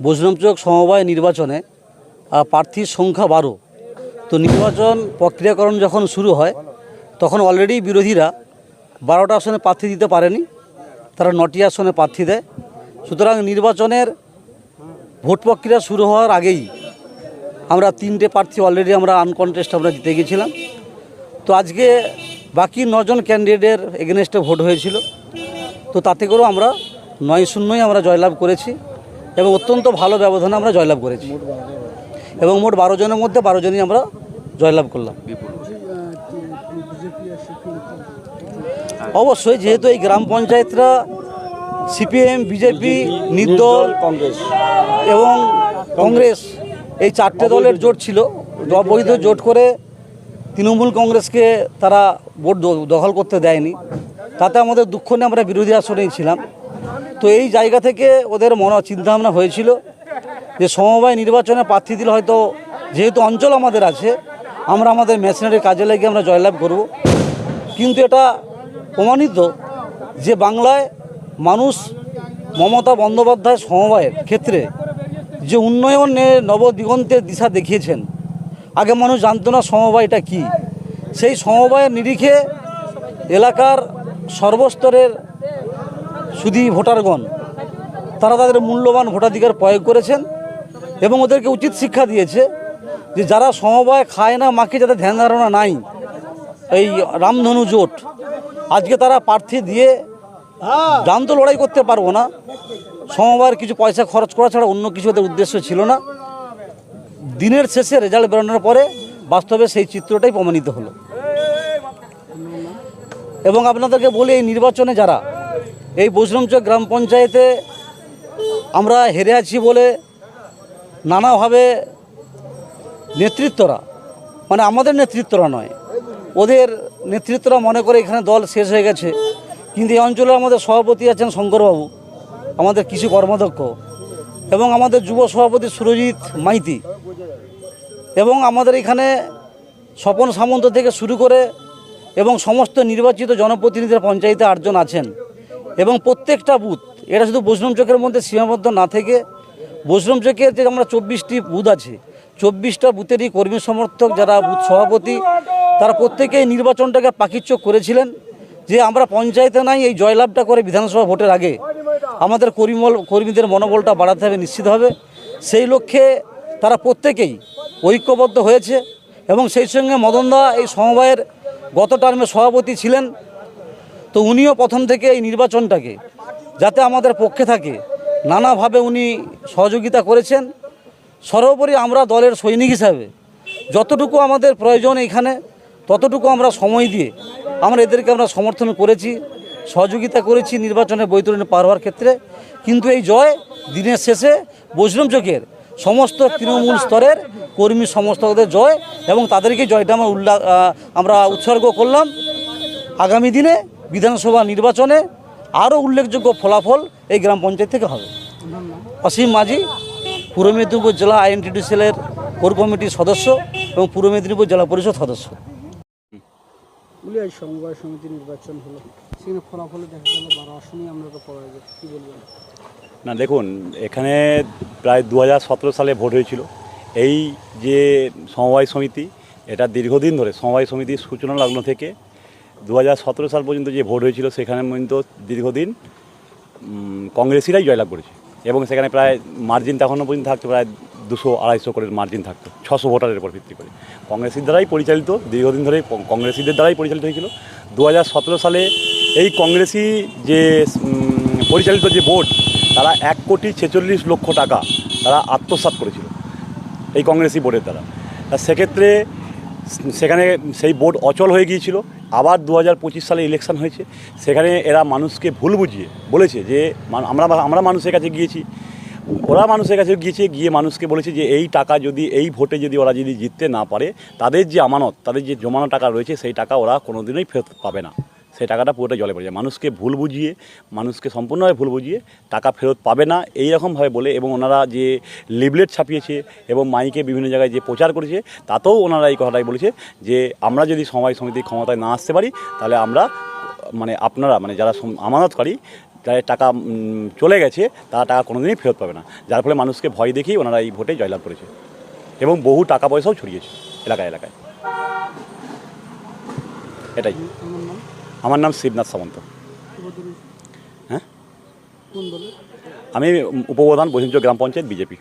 বৈষ্ণবচক সমবায় নির্বাচনে প্রার্থীর সংখ্যা বারো। তো নির্বাচন প্রক্রিয়াকরণ যখন শুরু হয়, তখন অলরেডি বিরোধীরা বারোটা আসনে প্রার্থী দিতে পারেনি, তারা নটি আসনে প্রার্থী দেয়। সুতরাং নির্বাচনের ভোট প্রক্রিয়া শুরু হওয়ার আগেই আমরা তিনটে প্রার্থী অলরেডি আমরা আনকনটেস্ট আমরা জিতে গেছিলাম। তো আজকে বাকি নজন ক্যান্ডিডেটের এগেনস্টে ভোট হয়েছিল। তো তাতে করেও আমরা নয় শূন্যই আমরা জয়লাভ করেছি এবং অত্যন্ত ভালো ব্যবধানে আমরা জয়লাভ করেছি। এবং মোট বারো জনের মধ্যে বারো জনই আমরা জয়লাভ করলাম। অবশ্যই যেহেতু এই গ্রাম পঞ্চায়েতরা সিপিএম বিজেপি নির্দল কংগ্রেস। এবং কংগ্রেস এই চারটে দলের জোট ছিল। অবৈধ জোট করে তৃণমূল কংগ্রেসকে তারা ভোট দখল করতে দেয়নি। তাতে আমাদের দুঃখ নিয়ে আমরা বিরোধী আসনেই ছিলাম। তো এই জায়গা থেকে ওদের মন চিন্তাভাবনা হয়েছিল। যে সমবায় নির্বাচনে প্রার্থী দিলে হয়তো যেহেতু অঞ্চল আমাদের আছে, আমরা আমাদের মেশিনারি কাজে লাগিয়ে আমরা জয়লাভ করব। কিন্তু এটা প্রমাণিত যে বাংলায় মানুষ মমতা বন্দ্যোপাধ্যায় সমবায়ের ক্ষেত্রে যে উন্নয়নের নবদিগন্তের দিশা দেখিয়েছেন, আগে মানুষ জানতো না সমবায়টা কি। সেই সমবায়ের নিরিখে এলাকার সর্বস্তরের শুধু ভোটারগণ, তারা তাদের মূল্যবান ভোটাধিকার প্রয়োগ করেছেন। এবং ওদেরকে উচিত শিক্ষা দিয়েছে যে যারা সমবায় খায় না, মাকে যাদের ধ্যান ধারণা নাই, এই রামধনু জোট, আজকে তারা প্রার্থী দিয়ে দাম তো লড়াই করতে পারব না। সমবায়ের কিছু পয়সা খরচ করা ছাড়া অন্য কিছু ওদের উদ্দেশ্য ছিল না। দিনের শেষে রেজাল্ট বেরোনোর পরে বাস্তবে সেই চিত্রটাই প্রমাণিত হলো। এবং আপনাদেরকে বলি, এই নির্বাচনে যারা, এই বৈষ্ণবচক গ্রাম পঞ্চায়েতে আমরা হেরে আছি বলে নানাভাবে নেতৃত্বরা মানে আমাদের নেতৃত্বরা নয়, ওদের নেতৃত্বরা মনে করে এখানে দল শেষ হয়ে গেছে। কিন্তু এই অঞ্চলে আমাদের সভাপতি আছেন শঙ্করবাবু, আমাদের কৃষি কর্মাধ্যক্ষ, এবং আমাদের যুব সভাপতি সুরজিৎ মাইতি, এবং আমাদের এখানে স্বপন সামন্ত থেকে শুরু করে এবং সমস্ত নির্বাচিত জনপ্রতিনিধিরা পঞ্চায়েতে আটজন আছেন, এবং প্রত্যেকটা বুথ, এটা শুধু বৈষ্ণব চোখের মধ্যে সীমাবদ্ধ না থেকে বৈষ্ণব চোখের যে আমরা চব্বিশটি বুথ আছে, চব্বিশটা বুথেরই কর্মী সমর্থক যারা বুথ সভাপতি, তারা প্রত্যেকেই নির্বাচনটাকে পাকিচ্য করেছিলেন। যে আমরা পঞ্চায়েতে নাই, এই জয়লাভটা করে বিধানসভা ভোটের আগে আমাদের কর্মীমল কর্মীদের মনোবলটা বাড়াতে হবে, নিশ্চিত হবে। সেই লক্ষ্যে তারা প্রত্যেকেই ঐক্যবদ্ধ হয়েছে এবং সেই সঙ্গে মদনদা এই সমবায়ের গত টার্মে সভাপতি ছিলেন। তো উনিও প্রথম থেকে এই নির্বাচনটাকে, যাতে আমাদের পক্ষে থাকে নানাভাবে উনি সহযোগিতা করেছেন। সর্বোপরি আমরা দলের সৈনিক হিসাবে যতটুকু আমাদের প্রয়োজন এখানে ততটুকু আমরা সময় দিয়ে আমরা এদেরকে আমরা সমর্থন করেছি সহযোগিতা করেছি নির্বাচনে বৈতরণী পার হওয়ার ক্ষেত্রে। কিন্তু এই জয় দিনের শেষে বৈষ্ণব চোখের সমস্ত তৃণমূল স্তরের কর্মী সমস্তদের জয় এবং তাদেরকে জয়টা আমরা উল্লাস আহ, আমরা উৎসর্গ করলাম। আগামী দিনে বিধানসভা নির্বাচনে আরও উল্লেখযোগ্য ফলাফল এই গ্রাম পঞ্চায়েত থেকে হবে। অসীম মাঝি পূর্ব মেদিনীপুর জেলা আইএনটিডিসিএলের কোর কমিটির সদস্য এবং পূর্ব মেদিনীপুর জেলা পরিষদ সদস্য। বলি আজ সমবায় সমিতি নির্বাচন হলো। সেখানে ফলাফলে দেখা গেল বারো আসনেই আমরা তো পরাজয় কী বলবেন না দেখুন এখানে প্রায় দু হাজার সতেরো সালে ভোট হয়েছিল। এই যে সমবায় সমিতি এটা দীর্ঘদিন ধরে সমবায় সমিতির সূচনা লগ্ন থেকে দু হাজার সতেরো সাল পর্যন্ত যে ভোট হয়েছিল, সেখানে পর্যন্ত দীর্ঘদিন কংগ্রেসিরাই জয়লাভ করেছে। এবং সেখানে প্রায় মার্জিন তখনও পর্যন্ত থাকতো প্রায় দুশো আড়াইশো করে মার্জিন থাকতো, ছশো ভোটারের উপর ভিত্তি করে। কংগ্রেসের দ্বারাই পরিচালিত, দীর্ঘদিন ধরে কংগ্রেসিদের দ্বারাই পরিচালিত হয়েছিল। দু হাজার সতেরো সালে এই কংগ্রেসি যে পরিচালিত যে বোর্ড তারা এক কোটি ছেচল্লিশ লক্ষ টাকা তারা আত্মসাৎ করেছিল এই কংগ্রেসি বোর্ডের দ্বারা। সেক্ষেত্রে, সেখানে সেই বোর্ড অচল হয়ে গিয়েছিল। আবার দু হাজার পঁচিশ সালে ইলেকশন হয়েছে, সেখানে এরা মানুষকে ভুল বুঝিয়ে বলেছে যে আমরা আমরা মানুষের কাছে গিয়েছি। ওরা মানুষের কাছে গিয়েছে, গিয়ে মানুষকে বলেছে যে এই টাকা যদি, এই ভোটে যদি ওরা যদি জিততে না পারে, তাদের যে আমানত, তাদের যে জমানো টাকা রয়েছে, সেই টাকা ওরা কোনোদিনই ফেরত পাবে না। সেই টাকাটা পুরোটা জলে পড়ে যায়। মানুষকে ভুল বুঝিয়ে, মানুষকে সম্পূর্ণভাবে ভুল বুঝিয়ে টাকা ফেরত পাবে না এই রকমভাবে বলে এবং ওনারা যে লিবলেট ছাপিয়েছে এবং মাইকে বিভিন্ন জায়গায় যে প্রচার করেছে, তাতেও ওনারা এই কথাটাই বলেছে যে আমরা যদি সমবায় সমিতি ক্ষমতায় না আসতে পারি, তাহলে আমরা মানে আপনারা মানে যারা আমানতকারী, যাদের টাকা চলে গেছে, তারা টাকা কোনোদিনই ফেরত পাবে না। যার ফলে মানুষকে ভয় দেখিয়ে ওনারা এই ভোটে জয়লাভ করেছে এবং বহু টাকা পয়সাও ছড়িয়েছে এলাকায় এলাকায়। এটাই। আমার নাম শিবনাথ সামন্ত। হ্যাঁ? আমি উপপ্রধান বৈশিষ্ট্য গ্রাম পঞ্চায়েত বিজেপি।